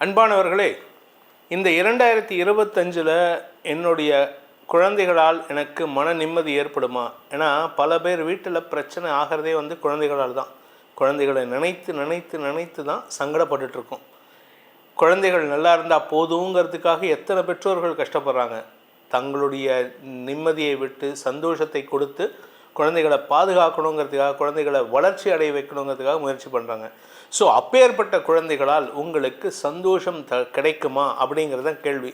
அன்பானவர்களே இந்த இரண்டாயிரத்தி இருபத்தஞ்சில் என்னுடைய குழந்தைகளால் எனக்கு மன நிம்மதி ஏற்படுமா? ஏன்னா பல பேர் வீட்டில் பிரச்சனை ஆகிறதே வந்து குழந்தைகளால் தான். குழந்தைகளை நினைத்து நினைத்து நினைத்து தான் சங்கடப்பட்டுட்டுருக்கோம் குழந்தைகள் நல்லா இருந்தால் போதுங்கிறதுக்காக எத்தனை பெற்றோர்கள் கஷ்டப்படுறாங்க? தங்களுடைய நிம்மதியை விட்டு சந்தோஷத்தை கொடுத்து குழந்தைகளை பாதுகாக்கணுங்கிறதுக்காக குழந்தைகளை வளர்ச்சி அடைய வைக்கணுங்கிறதுக்காக முயற்சி பண்ணுறாங்க ஸோ அப்பேற்பட்ட குழந்தைகளால் உங்களுக்கு சந்தோஷம் த கிடைக்குமா? அப்படிங்கிறது தான் கேள்வி.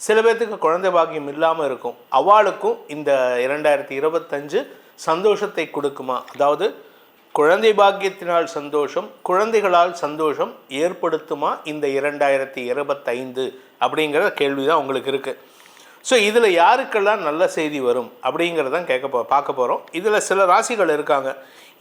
சில பேர்த்துக்கு குழந்தை பாக்கியம் இல்லாமல் இருக்கும். அவளுக்கும் இந்த இரண்டாயிரத்தி இருபத்தஞ்சு சந்தோஷத்தை கொடுக்குமா? அதாவது குழந்தை பாக்கியத்தினால் சந்தோஷம் குழந்தைகளால் சந்தோஷம் ஏற்படுத்துமா இந்த இரண்டாயிரத்தி இருபத்தைந்து? அப்படிங்கிற கேள்வி தான் உங்களுக்கு இருக்குது ஸோ இதில் யாருக்கெல்லாம் நல்ல செய்தி வரும் அப்படிங்கிறதான் கேட்க போ பார்க்க போகிறோம் இதில் சில ராசிகள் இருக்காங்க.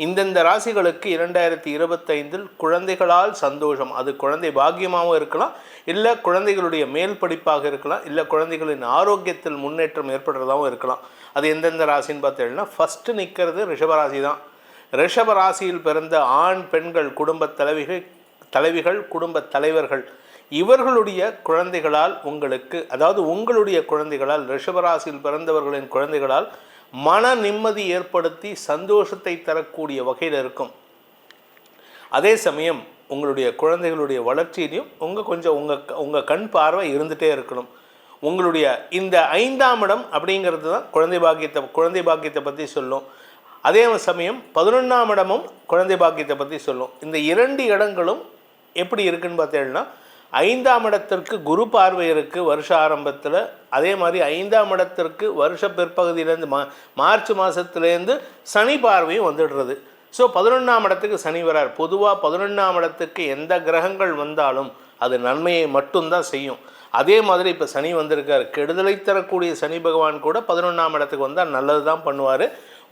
இந்தந்த ராசிகளுக்கு இரண்டாயிரத்தி இருபத்தைந்தில் குழந்தைகளால் சந்தோஷம். அது குழந்தை பாக்கியமாகவும் இருக்கலாம். இல்லை குழந்தைகளுடைய மேல் படிப்பாக இருக்கலாம். இல்லை குழந்தைகளின் ஆரோக்கியத்தில் முன்னேற்றம் ஏற்படுறதாகவும் இருக்கலாம். அது எந்தெந்த ராசின்னு பார்த்தீங்கன்னா ஃபஸ்ட்டு நிற்கிறது ரிஷபராசி தான். ரிஷபராசியில் பிறந்த ஆண் பெண்கள் குடும்ப தலைவிகள் தலைவிகள் குடும்ப தலைவர்கள். இவர்களுடைய குழந்தைகளால் உங்களுக்கு அதாவது உங்களுடைய குழந்தைகளால் ரிஷபராசியில் பிறந்தவர்களின் குழந்தைகளால் மன நிம்மதி ஏற்படுத்தி சந்தோஷத்தை தரக்கூடிய வகையில் இருக்கும். அதே சமயம் உங்களுடைய குழந்தைகளுடைய வளர்ச்சியிலையும் உங்கள் கொஞ்சம் உங்கள் உங்கள் கண் பார்வை இருந்துகிட்டே இருக்கணும். உங்களுடைய இந்த ஐந்தாம் இடம் அப்படிங்கிறது தான் குழந்தை பாக்கியத்தை குழந்தை பாக்கியத்தை பற்றி சொல்லும். அதே சமயம் பதினொன்றாம் இடமும் குழந்தை பாக்கியத்தை பற்றி சொல்லும். இந்த இரண்டு இடங்களும் எப்படி இருக்குன்னு பார்த்தேன்னா ஐந்தாம் இடத்திற்கு குரு பார்வை இருக்குது வருஷ ஆரம்பத்தில். அதே மாதிரி ஐந்தாம் இடத்திற்கு வருஷ பிற்பகுதியிலேருந்து மா மார்ச் மாதத்துலேருந்து சனி பார்வையும் வந்துடுறது. ஸோ பதினொன்றாம் இடத்துக்கு சனி வரார். பொதுவாக பதினொன்றாம் இடத்துக்கு எந்த கிரகங்கள் வந்தாலும் அது நன்மையை மட்டும்தான் செய்யும். அதே மாதிரி இப்போ சனி வந்திருக்கார். கெடுதலை தரக்கூடிய சனி பகவான் கூட பதினொன்றாம் இடத்துக்கு வந்தால் நல்லது தான் பண்ணுவார்.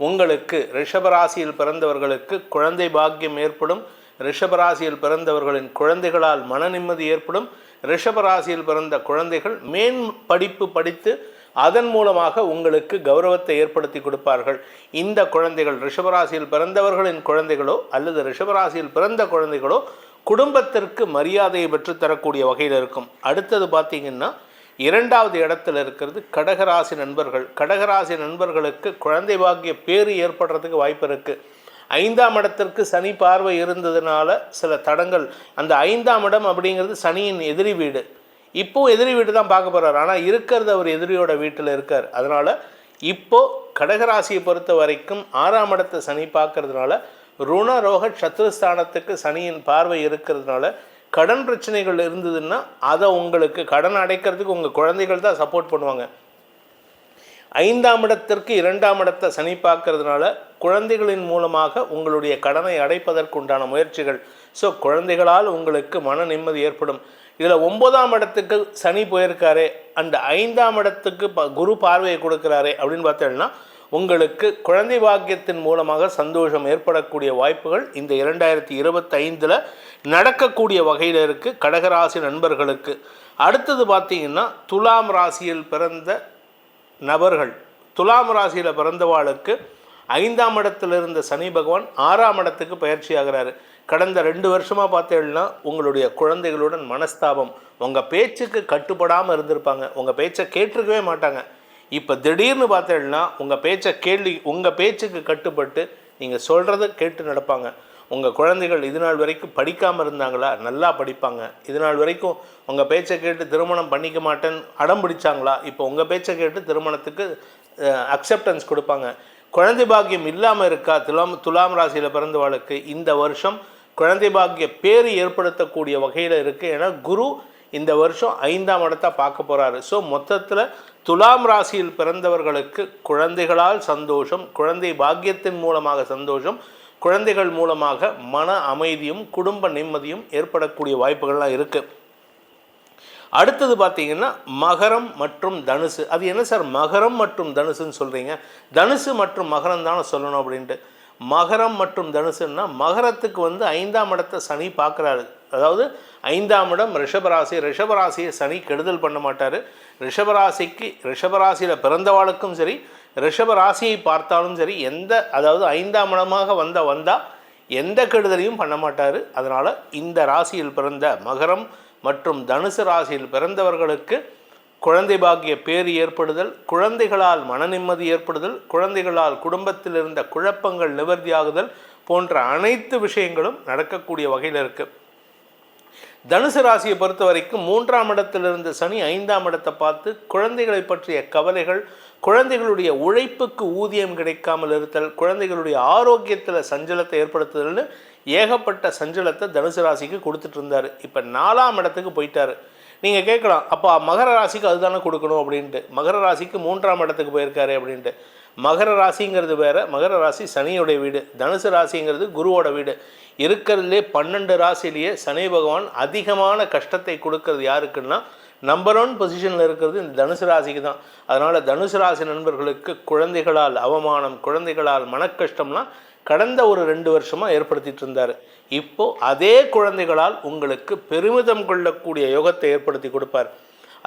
உங்களுக்கு ரிஷபராசியில் பிறந்தவர்களுக்கு குழந்தை பாக்கியம் ஏற்படும். ரிஷபராசியில் பிறந்தவர்களின் குழந்தைகளால் மன நிம்மதி ஏற்படும். ரிஷபராசியில் பிறந்த குழந்தைகள் மேன் படிப்பு படித்து அதன் மூலமாக உங்களுக்கு கௌரவத்தை ஏற்படுத்தி கொடுப்பார்கள். இந்த குழந்தைகள் ரிஷபராசியில் பிறந்தவர்களின் குழந்தைகளோ அல்லது ரிஷபராசியில் பிறந்த குழந்தைகளோ குடும்பத்திற்கு மரியாதையை பெற்றுத்தரக்கூடிய வகையில் இருக்கும். அடுத்தது பார்த்தீங்கன்னா இரண்டாவது இடத்துல இருக்கிறது கடகராசி நண்பர்கள். கடகராசி நண்பர்களுக்கு குழந்தை பாக்கிய பேறு ஏற்படுறதுக்கு வாய்ப்பு இருக்குது ஐந்தாம் இடத்திற்கு சனி பார்வை இருந்ததுனால சில தடங்கள். அந்த ஐந்தாம் இடம் அப்படிங்கிறது சனியின் எதிரி வீடு. இப்போ எதிரி வீடு தான் பார்க்க போகிறார் ஆனால் இருக்கிறது அவர் எதிரியோட வீட்டில் இருக்கார். அதனால் இப்போ கடகராசியை பொறுத்த வரைக்கும் ஆறாம் இடத்தை சனி பார்க்கறதுனால ருண ரோக சத்ருஸ்தானத்துக்கு சனியின் பார்வை இருக்கிறதுனால கடன் பிரச்சனைகள் இருந்ததுன்னா அதை உங்களுக்கு கடன் அடைக்கிறதுக்கு உங்கள் குழந்தைகள் தான் சப்போர்ட் பண்ணுவாங்க. ஐந்தாம் இடத்திற்கு இரண்டாம் இடத்தை சனி பார்க்கறதுனால குழந்தைகளின் மூலமாக உங்களுடைய கடனை அடைப்பதற்கு உண்டான முயற்சிகள். ஸோ குழந்தைகளால் உங்களுக்கு மன நிம்மதி ஏற்படும். இதில் ஒன்பதாம் இடத்துக்கு சனி போயிருக்காரே அந்த ஐந்தாம் இடத்துக்கு ப குரு பார்வையை கொடுக்குறாரே அப்படின்னு பார்த்தோம்னா உங்களுக்கு குழந்தை பாக்கியத்தின் மூலமாக சந்தோஷம் ஏற்படக்கூடிய வாய்ப்புகள் இந்த இரண்டாயிரத்தி இருபத்தைந்தில் நடக்கக்கூடிய வகையில் இருக்குது கடகராசி நண்பர்களுக்கு. அடுத்தது பார்த்தீங்கன்னா துலாம் ராசியில் பிறந்த நபர்கள். துலாம் ராசியில் பிறந்தவாளுக்கு ஐந்தாம் இடத்துல இருந்த சனி பகவான் ஆறாம் இடத்துக்கு பயிற்சி ஆகிறாரு கடந்த ரெண்டு வருஷமாக பார்த்தீங்கன்னா உங்களுடைய குழந்தைகளுடன் மனஸ்தாபம் உங்கள் பேச்சுக்கு கட்டுப்படாமல் இருந்திருப்பாங்க. உங்கள் பேச்சை கேட்டிருக்கவே மாட்டாங்க. இப்போ திடீர்னு பார்த்தீங்கன்னா உங்கள் பேச்சை கேள்வி உங்கள் பேச்சுக்கு கட்டுப்பட்டு நீங்கள் சொல்கிறத கேட்டு நடப்பாங்க. உங்கள் குழந்தைகள் இது நாள் வரைக்கும் படிக்காமல் இருந்தாங்களா? நல்லா படிப்பாங்க. இது நாள் வரைக்கும் உங்கள் பேச்சை கேட்டு திருமணம் பண்ணிக்க மாட்டேன்னு அடம் பிடிச்சாங்களா? இப்போ உங்கள் பேச்சை கேட்டு திருமணத்துக்கு அக்செப்டன்ஸ் கொடுப்பாங்க. குழந்தை பாக்கியம் இல்லாமல் இருக்கா? துலாம் துலாம் ராசியில் பிறந்தவாளுக்கு இந்த வருஷம் குழந்தை பாக்கிய பேர் ஏற்படுத்தக்கூடிய வகையில் இருக்குது ஏன்னா குரு இந்த வருஷம் ஐந்தாம் இடத்தை பார்க்க போகிறாரு ஸோ மொத்தத்தில் துலாம் ராசியில் பிறந்தவர்களுக்கு குழந்தைகளால் சந்தோஷம் குழந்தை பாக்கியத்தின் மூலமாக சந்தோஷம் குழந்தைகள் மூலமாக மன அமைதியும் குடும்ப நிம்மதியும் ஏற்படக்கூடிய வாய்ப்புகள்லாம் இருக்குது அடுத்தது பார்த்தீங்கன்னா மகரம் மற்றும் தனுசு. அது என்ன சார்? மகரம் மற்றும் தனுசுன்னு சொல்கிறீங்க தனுசு மற்றும் மகரம் தானே சொல்லணும் அப்படின்ட்டு. மகரம் மற்றும் தனுசுன்னா மகரத்துக்கு வந்து ஐந்தாம் இடத்தை சனி பார்க்குறாரு. அதாவது ஐந்தாம் இடம் ரிஷபராசி. ரிஷபராசியை சனி கெடுதல் பண்ண மாட்டார். ரிஷபராசிக்கு ரிஷபராசியில் பிறந்தவாளுக்கும் சரி ரிஷபராசியை பார்த்தாலும் சரி எந்த அதாவது ஐந்தாம் இடமாக வந்த வந்தால் எந்த கெடுதலையும் பண்ண மாட்டார். அதனால் இந்த ராசியில் பிறந்த மகரம் மற்றும் தனுசு ராசியில் பிறந்தவர்களுக்கு குழந்தை பாக்கிய பேர் ஏற்படுதல் குழந்தைகளால் மன நிம்மதி ஏற்படுதல் குழந்தைகளால் குடும்பத்தில் இருந்த குழப்பங்கள் நிவர்த்தியாகுதல் போன்ற அனைத்து விஷயங்களும் நடக்கக்கூடிய வகையில் இருக்குது தனுசு ராசியை பொறுத்த வரைக்கும் மூன்றாம் இடத்திலிருந்து சனி ஐந்தாம் இடத்தை பார்த்து குழந்தைகளை பற்றிய கவலைகள் குழந்தைகளுடைய உழைப்புக்கு ஊதியம் கிடைக்காமல் இருத்தல் குழந்தைகளுடைய ஆரோக்கியத்தில் சஞ்சலத்தை ஏற்படுத்துதல்னு ஏகப்பட்ட சஞ்சலத்தை தனுசு ராசிக்கு கொடுத்துட்டு இருந்தார். இப்போ நாலாம் இடத்துக்கு போயிட்டார். நீங்கள் கேட்கலாம் அப்போ மகர ராசிக்கு அதுதானே கொடுக்கணும் அப்படின்ட்டு. மகர ராசிக்கு மூன்றாம் இடத்துக்கு போயிருக்காரு அப்படின்ட்டு. மகர ராசிங்கிறது வேற மகர ராசி சனியோடைய வீடு தனுசு ராசிங்கிறது குருவோட வீடு. இருக்கிறதுலே பன்னெண்டு ராசிலேயே சனி பகவான் அதிகமான கஷ்டத்தை கொடுக்கறது யாருக்குன்னா நம்பர் ஒன் பொசிஷனில் இருக்கிறது இந்த தனுசு ராசிக்கு தான் அதனால் தனுசு ராசி நண்பர்களுக்கு குழந்தைகளால் அவமானம் குழந்தைகளால் மனக்கஷ்டம்லாம் கடந்த ஒரு ரெண்டு வருஷமாக ஏற்படுத்திட்டு இருந்தார். இப்போ அதே குழந்தைகளால் உங்களுக்கு பெருமிதம் கொள்ளக்கூடிய யோகத்தை ஏற்படுத்தி கொடுப்பார்.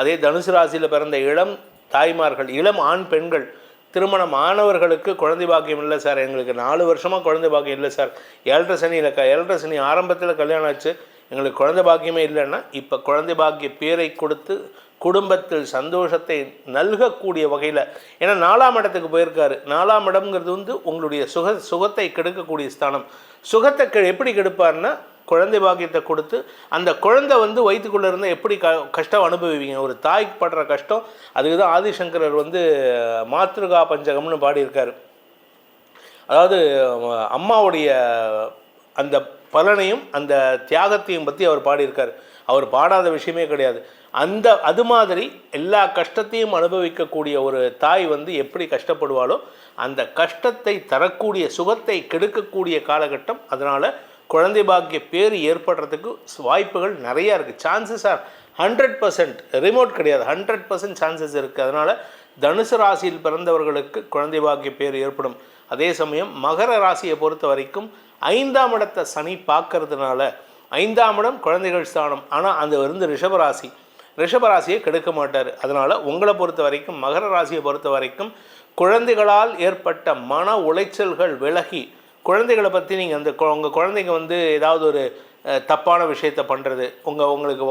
அதே தனுசு ராசியில் பிறந்த இளம் தாய்மார்கள் இளம் ஆண் பெண்கள் திருமணம் ஆனவர்களுக்கு குழந்தை பாக்கியம் இல்லை சார். எங்களுக்கு நாலு வருஷமாக குழந்தை பாக்கியம் இல்லை சார். ஏழரை சனி இல்லை ஏழரை சனி ஆரம்பத்தில் கல்யாணம் ஆச்சு. எங்களுக்கு குழந்தை பாக்கியமே இல்லைன்னா இப்போ குழந்தை பாக்கிய பேரை கொடுத்து குடும்பத்தில் சந்தோஷத்தை நல்கக்கூடிய வகையில் ஏன்னா நாலாம் இடத்துக்கு போயிருக்காரு. நாலாம் இடம்ங்கிறது வந்து உங்களுடைய சுக சுகத்தை கெடுக்கக்கூடிய ஸ்தானம். சுகத்தை கெ எப்படி கெடுப்பார்னா குழந்தை பாக்கியத்தை கொடுத்து அந்த குழந்தை வந்து வயிற்றுக்குள்ளே இருந்தால் எப்படி க கஷ்டம் அனுபவிவீங்க ஒரு தாய்க்கு படுற கஷ்டம் அதுக்கு தான் ஆதிசங்கரர் வந்து மாத்ருகா பஞ்சகம்னு பாடியிருக்கார். அதாவது அம்மாவுடைய அந்த பலனையும் அந்த தியாகத்தையும் பற்றி அவர் பாடியிருக்கார். அவர் பாடாத விஷயமே கிடையாது. அந்த அது மாதிரி எல்லா கஷ்டத்தையும் அனுபவிக்கக்கூடிய ஒரு தாய் வந்து எப்படி கஷ்டப்படுவாளோ அந்த கஷ்டத்தை தரக்கூடிய சுகத்தை கெடுக்கக்கூடிய காலகட்டம். அதனால் குழந்தை பாக்கிய பேர் ஏற்படுறதுக்கு வாய்ப்புகள் நிறையா இருக்குது chances are hundred percent remote கிடையாது. ஹண்ட்ரட் பர்சன்ட் சான்சஸ் இருக்குது அதனால் தனுசு ராசியில் பிறந்தவர்களுக்கு குழந்தை பாக்கிய பேர் ஏற்படும். அதே சமயம் மகர ராசியை பொறுத்த வரைக்கும் ஐந்தாம் இடத்தை சனி பார்க்கறதுனால ஐந்தாம் இடம் குழந்தைகள் ஸ்தானம். ஆனால் அந்த வந்து ரிஷபராசி. ரிஷபராசியை கெடுக்க மாட்டார். அதனால் உங்களை பொறுத்த வரைக்கும் மகர ராசியை பொறுத்த வரைக்கும் குழந்தைகளால் ஏற்பட்ட மன உளைச்சல்கள் விலகி குழந்தைகளை பற்றி நீங்கள் அந்த உங்கள் குழந்தைங்க வந்து ஏதாவது ஒரு தப்பான விஷயத்த பண்ணுறது உங்கள் உங்களுக்கு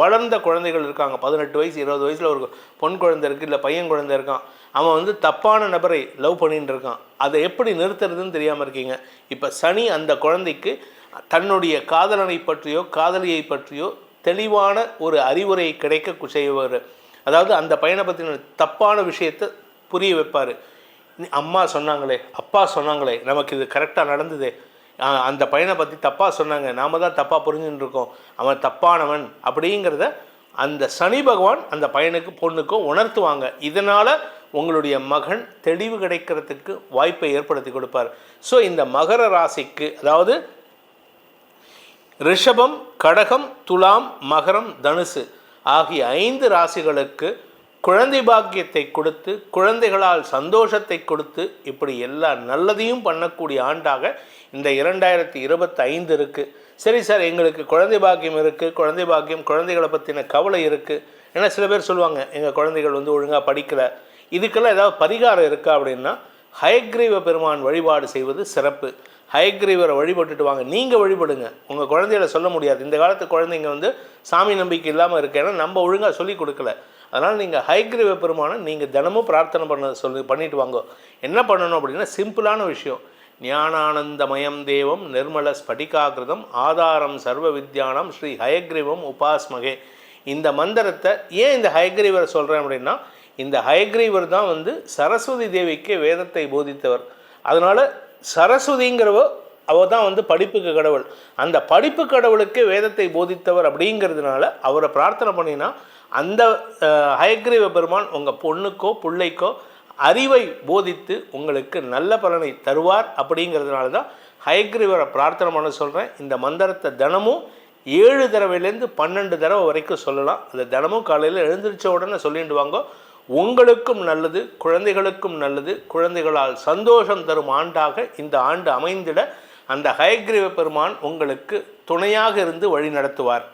வளர்ந்த குழந்தைகள் இருக்காங்க. பதினெட்டு வயசு இருபது வயசில் ஒரு பொன் குழந்தை இருக்குது இல்லை பையன் குழந்தை இருக்கான். அவன் வந்து தப்பான நபரை லவ் பண்ணிட்டு இருக்கான். அதை எப்படி நிறுத்துறதுன்னு தெரியாமல் இருக்கீங்க. இப்போ சனி அந்த குழந்தைக்கு தன்னுடைய காதலனை பற்றியோ காதலியை பற்றியோ தெளிவான ஒரு அறிவுரை கிடைக்க செய்வார் அதாவது அந்த பையனை பற்றின தப்பான விஷயத்தை புரிய வைப்பார். அம்மா சொன்னாங்களே அப்பா சொன்னாங்களே நமக்கு இது கரெக்டாக நடந்ததே. அந்த பையனை பற்றி தப்பாக சொன்னாங்க. நாம் தான் தப்பாக புரிஞ்சுட்டு இருக்கோம். அவன் தப்பானவன் அப்படிங்கிறத அந்த சனி பகவான் அந்த பையனுக்கு பொண்ணுக்கும் உணர்த்துவாங்க. இதனால் உங்களுடைய மகன் தெளிவு கிடைக்கிறதுக்கு வாய்ப்பை ஏற்படுத்தி கொடுப்பார். ஸோ இந்த மகர ராசிக்கு அதாவது ரிஷபம் கடகம் துலாம் மகரம் தனுசு ஆகிய ஐந்து ராசிகளுக்கு குழந்தை பாக்கியத்தை கொடுத்து குழந்தைகளால் சந்தோஷத்தை கொடுத்து இப்படி எல்லா நல்லதையும் பண்ணக்கூடிய ஆண்டாக இந்த இரண்டாயிரத்தி இருபத்தி ஐந்து இருக்குது சரி சார் எங்களுக்கு குழந்தை பாக்கியம் இருக்குது குழந்தை பாக்கியம் குழந்தைகளை பற்றின கவலை இருக்குது ஏன்னா சில பேர் சொல்லுவாங்க எங்கள் குழந்தைகள் வந்து ஒழுங்காக படிக்கலை. இதுக்கெல்லாம் ஏதாவது பரிகாரம் இருக்கா அப்படின்னா ஹயக்ரீவ பெருமான் வழிபாடு செய்வது சிறப்பு. ஹயக்ரீவரை வழிபட்டுட்டு வாங்க. நீங்கள் வழிபடுங்க. உங்கள் குழந்தைகளை சொல்ல முடியாது. இந்த காலத்து குழந்தைங்க வந்து சாமி நம்பிக்கை இல்லாமல் இருக்கு. ஏன்னா நம்ம ஒழுங்காக சொல்லி கொடுக்கல. அதனால் நீங்கள் ஹைக்ரீவ பெருமானை நீங்கள் தினமும் பிரார்த்தனை பண்ண சொல்லி பண்ணிட்டு வாங்க. என்ன பண்ணணும் அப்படின்னா சிம்பிளான விஷயம். ஞானானந்தமயம் தேவம் நிர்மல ஸ்படிகாகிருதம் ஆதாரம் சர்வ வித்யானம் ஸ்ரீ ஹயக்ரீவம் உபாஸ்மகே. இந்த மந்திரத்தை ஏன் இந்த ஹயக்ரீவரை சொல்கிறேன் அப்படின்னா இந்த ஹயக்ரீவர் தான் வந்து சரஸ்வதி தேவிக்கு வேதத்தை போதித்தவர். அதனால் சரஸ்வதிங்கிறவ அவ தான் வந்து படிப்புக்கு கடவுள். அந்த படிப்பு கடவுளுக்கு வேதத்தை போதித்தவர் அப்படிங்கிறதுனால அவரை பிரார்த்தனை பண்ணினா அந்த ஹயக்ரீவ பெருமான் உங்கள் பொண்ணுக்கோ பிள்ளைக்கோ அறிவை போதித்து உங்களுக்கு நல்ல பலனை தருவார் அப்படிங்கிறதுனால தான் ஹயக்ரீவரை பிரார்த்தனை பண்ண சொல்கிறேன் இந்த மந்திரத்தை தினமும் ஏழு தடவையிலேருந்து பன்னெண்டு தடவை வரைக்கும் சொல்லலாம். அந்த தினமும் காலையில் எழுந்திரிச்ச உடனே சொல்லிட்டு வாங்க. உங்களுக்கும் நல்லது குழந்தைகளுக்கும் நல்லது குழந்தைகளால் சந்தோஷம் தரும் ஆண்டாக இந்த ஆண்டு அமைந்திட அந்த ஹயக்ரீவ பெருமான் உங்களுக்கு துணையாக இருந்து வழி நடத்துவார்.